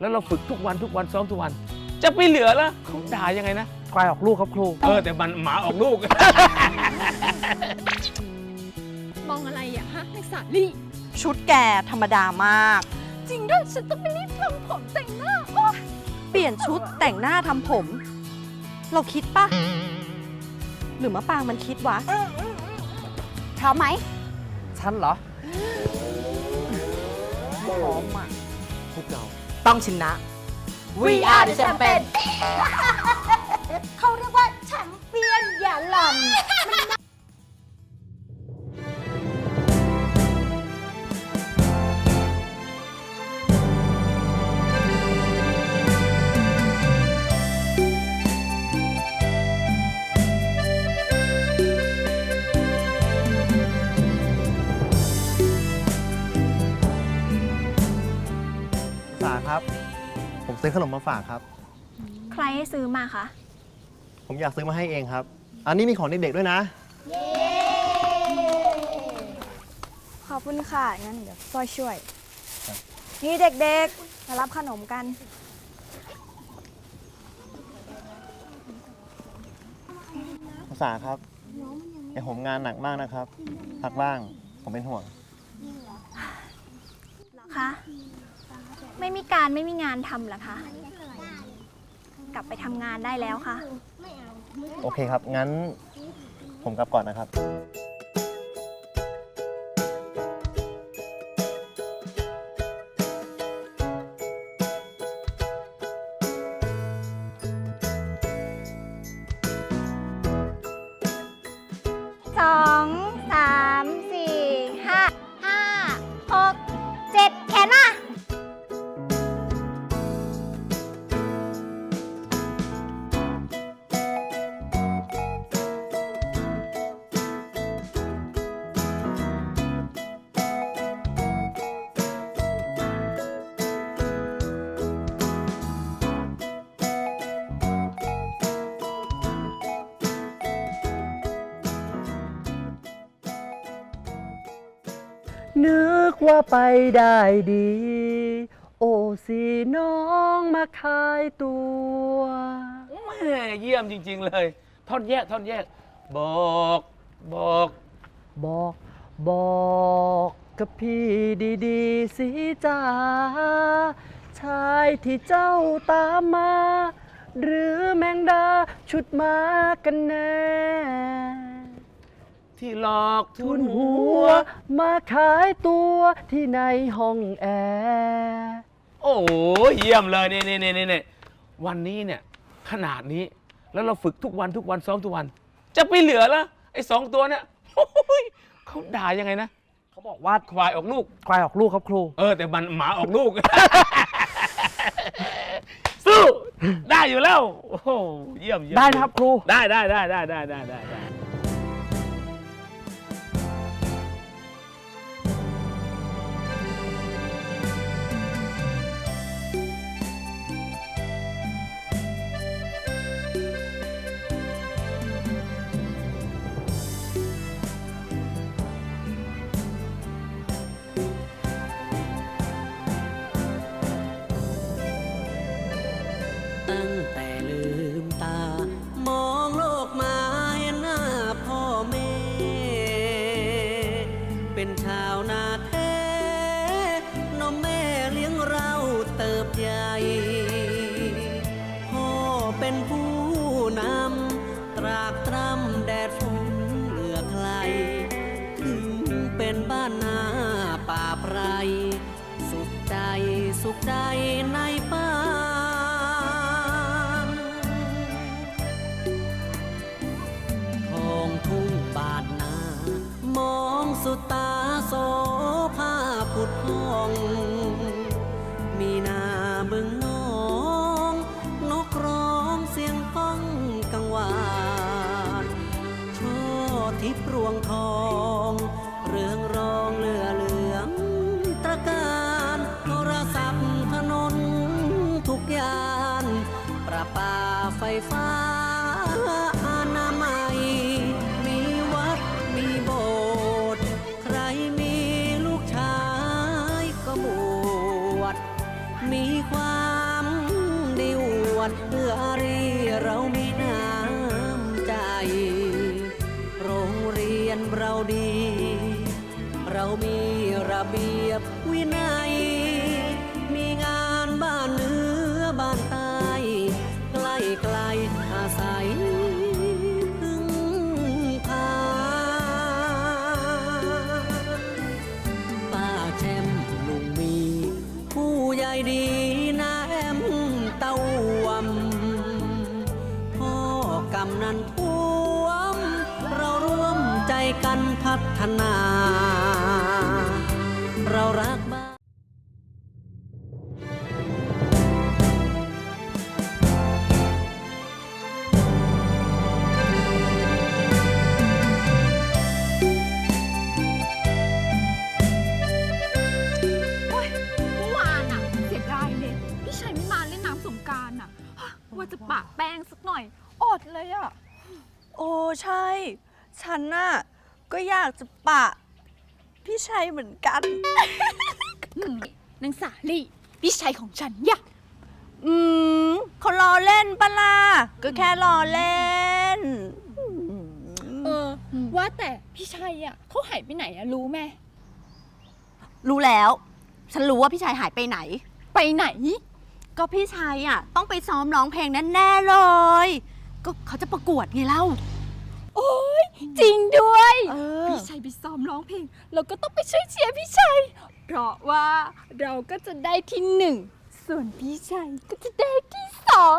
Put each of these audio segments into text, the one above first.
แล้วเราฝึกทุกวันทุกวันซ้อมทุกวัน จะไปเหลือละเขาด่ายังไงนะควายออกลูกครับครู เออแต่มันหมาออกลูก มองอะไรอะฮะในสาลี่ชุดแกธรรมดามาก จริงด้วยฉันต้องไปรีบทำผมแต่งหน้าโอ๊ยเปลี่ยนชุดแต่งหน้าทำผม เราคิดปะหรือมะปางมันคิดวะ พร้อมไหม ฉันเหรอ พร้อมอะพวกเรา ต้องชนะ We are the champion เขา ซื้อขนมมาฝากครับ ใครให้ซื้อมาคะ ผมอยากซื้อมาให้เองครับ อันนี้มีของเด็กๆด้วยนะ ขอบคุณค่ะ งั้นเดี๋ยวฝ้อยช่วยครับนี่เด็กๆ มารับขนมกัน ภาษาครับแต่ผมงานหนักมากนะครับ พักบ้าง ผมเป็นห่วง คะ ไม่มีการไม่มีงานทำเหรอคะ กลับไปทำงานได้แล้วค่ะ โอเคครับ งั้นผมกลับก่อนนะครับ นึกว่าไปได้ดี โอ้สีน้องมาขายตัวแม่เยี่ยมจริง ๆ เลย ท่อนแยกท่อนแยก บอกบอก บอกบอกกับพี่ดีๆสิจ้าชายที่เจ้าตามมา หรือแมงดาชุดมากันแน่ ที่หลอกทุทุนนหัหัววมาขายตัวที่ในห้องแอร์โอ้โหเยี่ยมเลยนี่นี่นี่นี่วันนี้เนี่ย ขนาดนี้แล้วเราฝึกทุกวันทุกวันซ้อมทุกวัน จะไปเหลือละไอ้สองตัวเนี่ยโอ้ยเขาด่ายังไงนะเขาบอกว่าควายออกลูก ควายออกลูกครับครู เออ แต่มันหมาออกลูก สู้ ได้อยู่แล้ว โอ้โหเยี่ยมเยี่ยมได้นะครับครู ได้ได้ได้ได้ได้ได้ได้ ตรากตรำแดดฝนเหลือใครถึงเป็นบ้านนาป่าไพรสุขใจสุขใจในป่า ทิพย์รวงทอง เรืองรองเลือ รามีระเบียบวินัย มีงานบ้านเหนือบ้านใต้ใกล้ไกล นน่ะก็อยากจะปะ พี่ชัยเหมือนกัน นางสาลี่พี่ชัยของฉันอยากอืมเขาล้อเล่นปะล่ะก็แค่ล้อเล่น เออว่าแต่พี่ชัยอะเขาหายไปไหนอะรู้ไหมรู้แล้ว ฉันรู้ว่าพี่ชัยหายไปไหน ไปไหน ก็พี่ชัยอะ ต้องไปซ้อมร้องเพลงแน่ๆเลย ก็เขาจะประกวดไงเล่า โอ้ยจริงด้วย เออ พี่ชัยไปซ้อมร้องเพลง เราก็ต้องไปช่วยเชียร์พี่ชัย เพราะว่าเราก็จะได้ที่หนึ่ง ส่วนพี่ชัยก็จะได้ที่สอง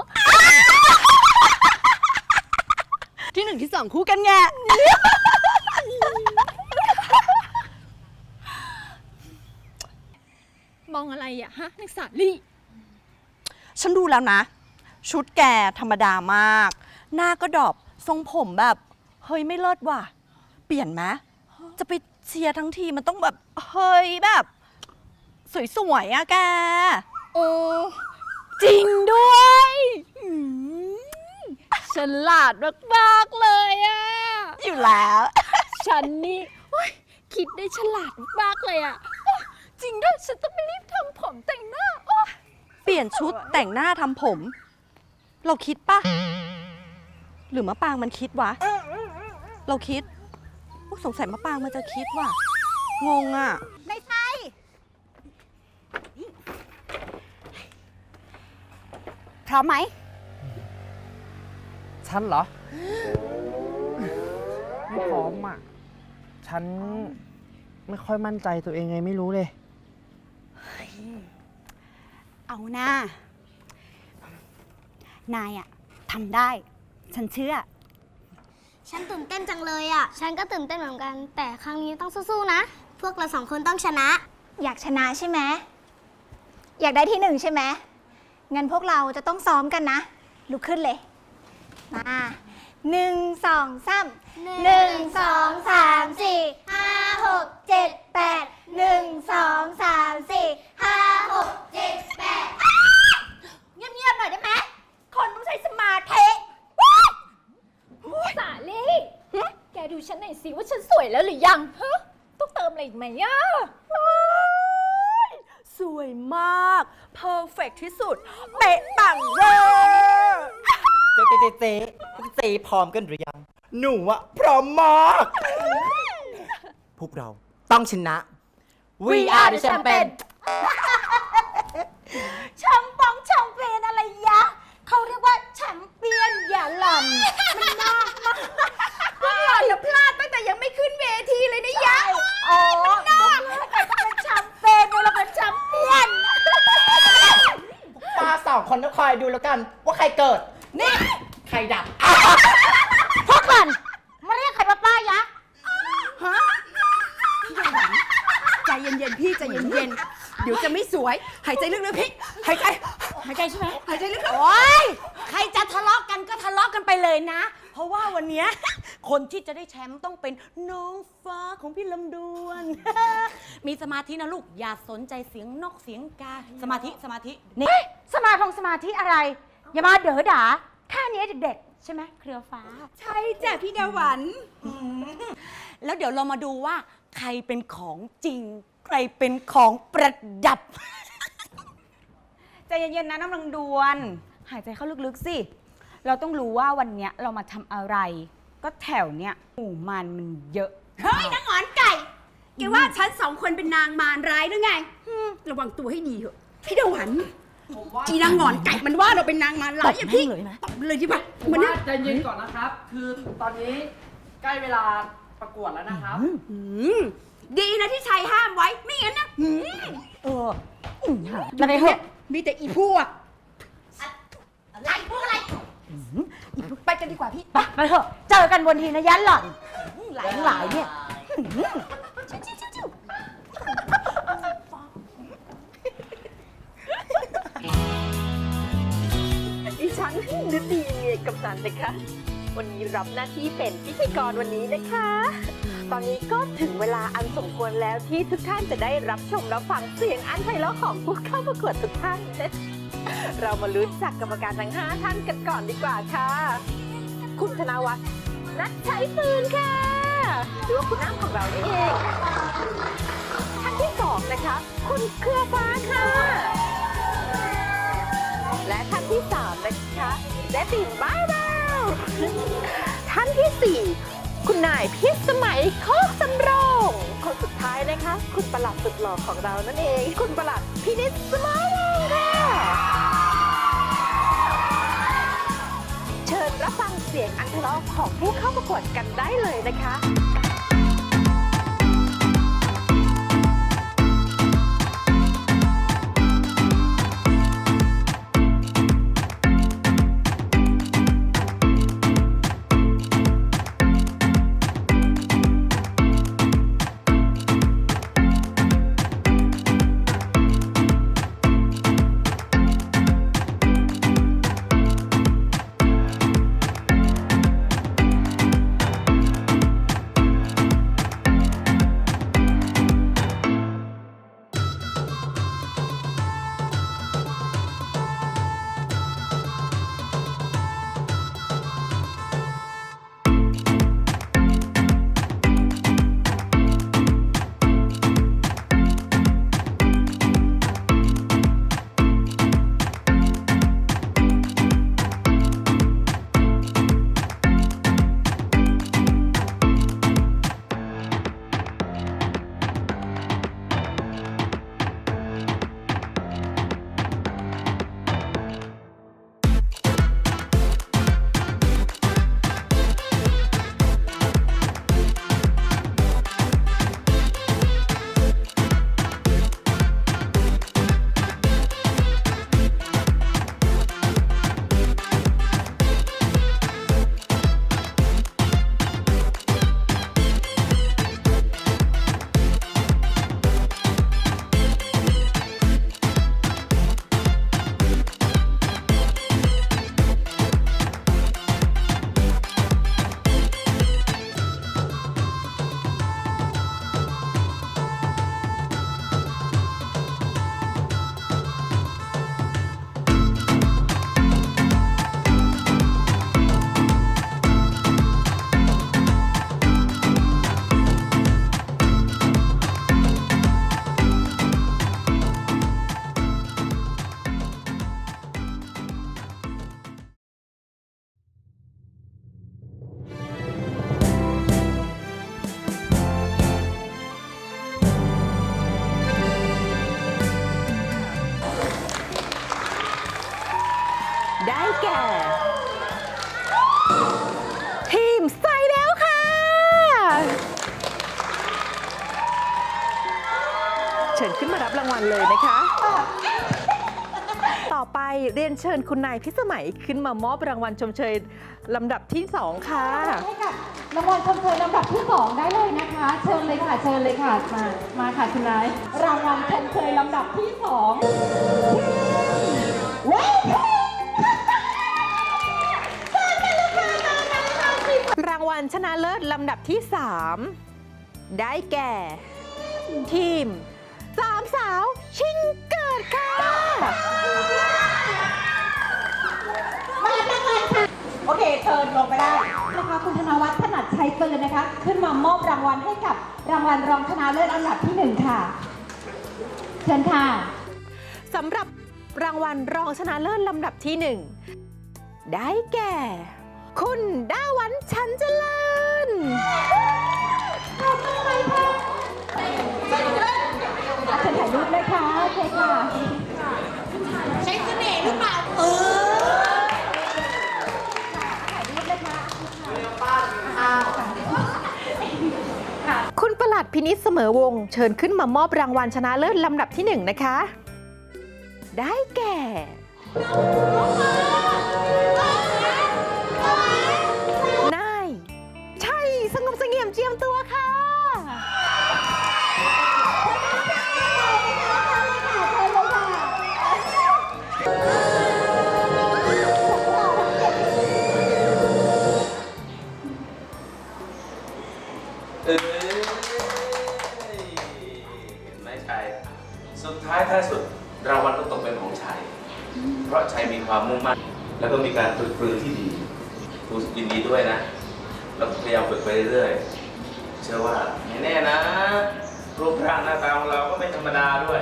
ที่หนึ่งที่สองคู่กันไง มองอะไรอะฮะนางสาลี่ ฉันดูแล้วนะ ชุดแกธรรมดามาก หน้าก็ดอบทรงผมแบบ เฮ้ยไม่เลิศว่ะ เปลี่ยนไหมจะไปเชียร์ทั้งทีมันต้องแบบ เฮ้ยแบบ สวยๆอะแก โอ้ จริงด้วยอืมฉลาดมากๆเลยอะอยู่แล้ว ฉันนี่โอ๊ยคิดได้ฉลาดมากเลยอะโอ๊ยจริงด้วย ฉันต้องไปรีบทำผมแต่งหน้าโอ๊ยเปลี่ยนชุดแต่งหน้าทำผม เราคิดปะหรือมะปางมันคิดวะ เราคิดอุ๊ยสงสัยมะปางมันจะคิดว่ะ งงอะ ไม่ใช่ พร้อมไหม ฉันเหรอ ไม่พร้อมอะ ฉันไม่ค่อยมั่นใจตัวเองไงไม่รู้เลย เอาหน้านายอะทำได้ ฉันเชื่อ ฉันตื่นเต้นจังเลยอะ ฉันก็ตื่นเต้นเหมือนกัน แต่ครั้งนี้ต้องสู้ๆนะ พวกเราสองคนต้องชนะ อยากชนะใช่ไหมอยากได้ที่หนึ่งใช่ไหมงั้นพวกเราจะต้องซ้อมกันนะ ลุกขึ้นเลย มาหนึ่งสองสามหนึ่งสองสามสี่ห้าหกเจ็ดแปดหนึ่งสองสามสี่ห้าหกเจ็ดแปดเงียบๆหน่อยได้ไหม คนต้องใช้สมาธิ สาลี่แก ดูฉันหน่อยสิว่าฉันสวยแล้วหรือยังฮะต้องเติมอะไรอีกไหมอะสวยมาก เพอร์เฟกที่สุด เป๊ะปังเวอร์เจ๊เจ๊เจ๊เจ๊เจ๊พร้อมกันหรือยัง หนูอะพร้อมมาก พวกเราต้องชนะ We are the champion แชมปองแชมเปี้ยนอะไรยะ เขาเรียกว่าแชมเปี้ยนอย่าหล่อนมันน่ามาก พวกหล่อนนะพลาดตั้งแต่ยังไม่ขึ้นเวทีเลยนะยะอ๋อมันน่าแต่ต้องเป็นแชมเปี้ยนเราเป็นแชมเปี้ยนป้าสองคนต้องคอยดูแล้วกันว่าใครเกิด นี่ ใครดับพวกหล่อนมาเรียกใครมาป้ายะใจเย็นๆพี่ใจเย็นๆเดี๋ยวจะไม่สวย หายใจลึกๆพี่หายใจหายใจใช่ไหมหายใจลึกๆโอ๊ยใครจะทะเลาะกันก็ทะเลาะกันไปเลยนะ เพราะว่าวันเนี้ย คนที่จะได้แชมป์ต้องเป็นน้องฟ้าของพี่ลำดวน มีสมาธินะลูก อย่าสนใจเสียงนกเสียงกา สมาธิสมาธิ นี่สมาธงสมาธิอะไร อย่ามาเด๋อด่าแค่นี้เด็กๆใช่ไหมเครือฟ้า ใช่จ้ะพี่ดาหวันแล้วเดี๋ยวเรามาดูว่า ใครเป็นของจริง ใครเป็นของประดับ ใจเย็นๆนะน้ำลังดวน หายใจเข้าลึกๆสิ เราต้องรู้ว่าวันเนี้ยเรามาทำอะไร ก็แถวเนี้ยหมู่มันมันเยอะ เฮ้ยนางหงอนไก่แกว่าฉันสองคนเป็นนางมารร้ายหรือไงฮึ่มระวังตัวให้ดีเถอะพี่ดาหวันอีนางหงอนไก่มันว่าเราเป็นนางมารร้ายอย่าพี่ตบเลยดีป่ะมันเนี่ยว่าใจเย็นก่อนนะครับ คือตอนนี้ใกล้เวลาประกวดแล้วนะครับ อืมดีนะที่ชายห้ามไว้ไม่งั้นนะหืมเออแล้วไปเถอะมีแต่อีพวกอะไรพวกอะ ไรไปกันดีกว่าพี่ไปไปเถอะเจอกันบนทีนะยันหล่อนหลายหลายเนี่ยดิฉันฤดีเมียกำนันนะคะ วันนี้รับหน้าที่เป็นพิธีกรวันนี้นะคะ ตอนนี้ก็ถึงเวลาอันสมควรแล้วที่ทุกท่านจะได้รับชมรับฟังเสียงอันไพเราะของผู้เข้าประกวดทุกท่าน เรามารู้จักกรรมการทั้ง 5 ท่านกันก่อนดีกว่าค่ะ คุณธนวัฒน์นัทใช้ปืนค่ะ หรือว่าคุณน้ำของเรานี่เองท่านที่สองนะคะ คุณเครือฟ้าค่ะ และท่านที่สามนะคะเจ๊ปิ่นบ้าดาวท่านที่สี่คุณนายพิสมัยโคกสำโรงคนสุดท้ายนะคะ คุณประหลัดสุดหล่อของเรานั่นเอง คุณประหลัดพินิจสมาวง เชิญรับฟังเสียงอันทะเลาะของผู้เข้าประกวดกันได้เลยนะคะ ยนเชิญคุณนายพิสมัยขึ้นมามอบรางวัลชมเชยลำดับที่ 2 ค่ะ ให้กับรางวัลชมเชยลำดับที่ 2 ได้เลยนะคะ เชิญเลยค่ะ เชิญเลยค่ะ มามาค่ะคุณนาย รางวัลชมเชยลำดับที่2ว้าวรางวัลชนะเลิศลำดับที่ 3 ได้แก่ ทีมสามสาวชิงเกิดค่ะ โอเคเชิญลงไปได้นะคะคุณธนวัฒน์ถนัดใช้ปืนนะคะ ขึ้นมามอบรางวัลให้กับรางวัลรองชนะเลิศอันดับที่หนึ่งค่ะ เชิญค่ะสำหรับรางวัลรองชนะเลิศลำดับที่หนึ่งได้แก่ คุณด้าวันชันเจริญคุณปร ณประหลัดพินิษเสมอวง เชิญขึ้นมามอบรางวัลชนะเลิศลำดับที่หนึ่งนะคะ ได้แก่ ไปเรื่อยๆเชื่อว่าไม่แน่นะ รูปร่างหน้าตาของเราก็ไม่ธรรมดาด้วย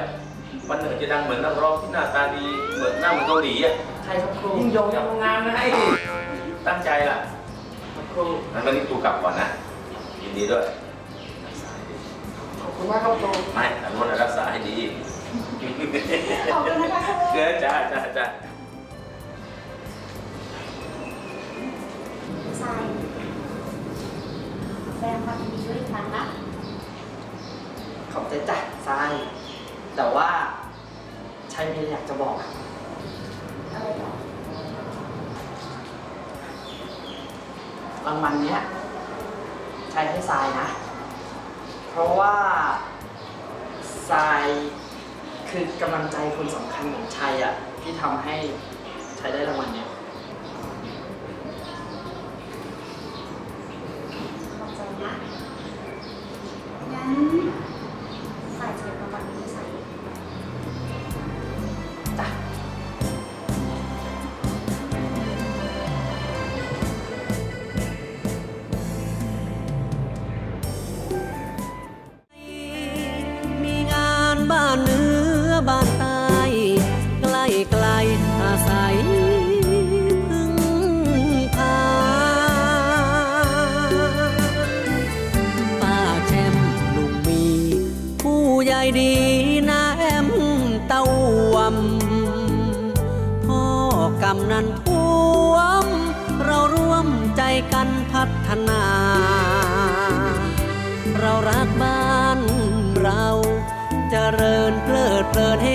วันหนึ่งจะดังเหมือนนักร้องที่หน้าตาดีเหมือนหน้าเหมือนเกาหลีอะใช่ครับครูยิ่งยงยังงานให้ตั้งใจล่ะครับครูงั้นวันนี้ครูกลับก่อนนะยินดีด้วยขอบคุณมากครับครูไม่แต่นวดรักษาให้ดีขอบคุณนะคะครูเกินจ้าจ้าจ้าทรายแส ดงความยินดีด้วยอีกครั้งนะ ขอบใจจ้ะทราย แต่ว่าชัยมีอะไรอยากจะบอกอะอะไรหรอรางวัลเนี้ยชัยให้ทรายนะ เพราะว่าทรายคือกำลังใจคนสำคัญของชัยอะที่ทำให้ชัยได้รางวัลเนี้ย กันพัฒนา เรารักบ้านเราจเจริญเพลิดเพลินเฮ